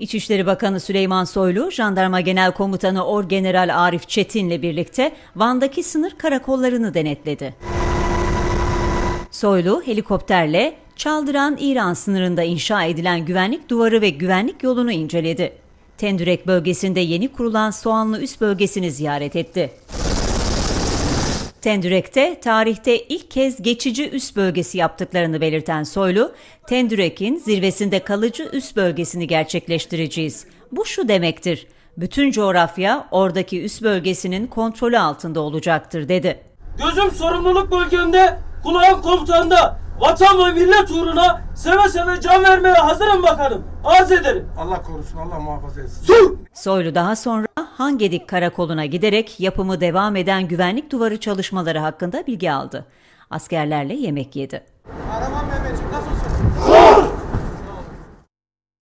İçişleri Bakanı Süleyman Soylu, Jandarma Genel Komutanı Orgeneral Arif Çetin'le birlikte Van'daki sınır karakollarını denetledi. Soylu helikopterle Çaldıran-İran sınırında inşa edilen güvenlik duvarı ve güvenlik yolunu inceledi. Tendürek bölgesinde yeni kurulan Soğanlı Üst bölgesini ziyaret etti. Tendürek'te tarihte ilk kez geçici üst bölgesi yaptıklarını belirten Soylu, Tendürek'in zirvesinde kalıcı üst bölgesini gerçekleştireceğiz. Bu şu demektir, bütün coğrafya oradaki üst bölgesinin kontrolü altında olacaktır dedi. Gözüm sorumluluk bölgemde, kulağım komutanda. Vatan ve millet uğruna seve seve can vermeye hazırım bakanım. Arz ederim. Allah korusun, Allah muhafaza etsin. Sul! Soylu daha sonra Hangedik Karakolu'na giderek yapımı devam eden güvenlik duvarı çalışmaları hakkında bilgi aldı. Askerlerle yemek yedi. Kahraman Mehmetciğim nasılsın? Zor!